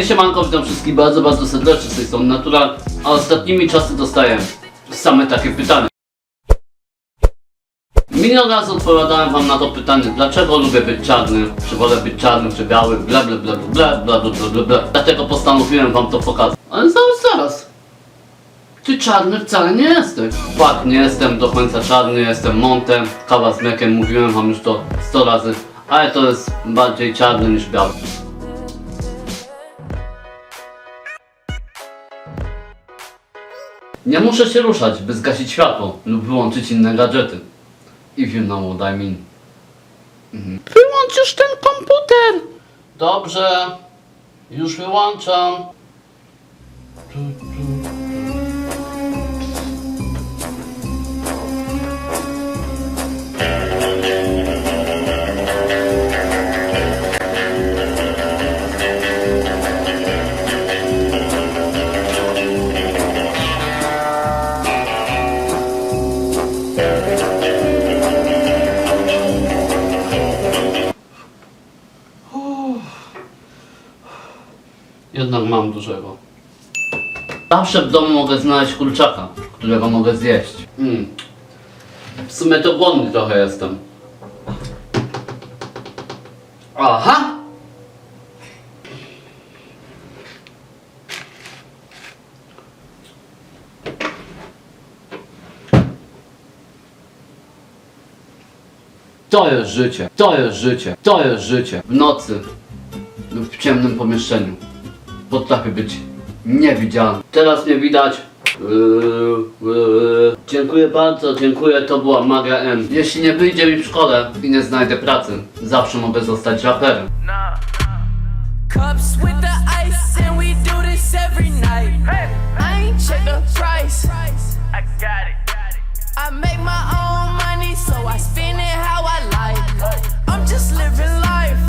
Hej siemanko, witam wszystkich bardzo, bardzo serdecznie z tej strony Natural, a ostatnimi czasy dostaję same takie pytania. Milion razy odpowiadałem wam na to pytanie, dlaczego lubię być czarny, czy wolę być czarny, czy biały, bla bla bla bla bla bla bla bla Dlatego postanowiłem wam to pokazać. Ale zaraz, zaraz. Ty czarny wcale nie jesteś. Fakt, nie jestem do końca czarny, jestem montem, kawa z mlekiem, mówiłem wam już to 100 razy, ale to jest bardziej czarny niż biały. Nie muszę się ruszać, by zgasić światło lub wyłączyć inne gadżety. If you know what I mean. Mhm. Wyłącz już ten komputer! Dobrze, już wyłączam. Tu, Jednak mam dużego. Zawsze w domu mogę znaleźć kurczaka, którego mogę zjeść. Mm. W sumie to głodny trochę jestem. Aha! To jest życie, to jest życie, to jest życie. W nocy lub w ciemnym pomieszczeniu. Potrafię być niewidzialny. Teraz mnie widać. Yy, yy. Dziękuję bardzo, dziękuję, to była Magia M. Jeśli nie wyjdzie mi w szkole i nie znajdę pracy, zawsze mogę zostać raperem. Cups with the ice, and we do this every night. I ain't check the price.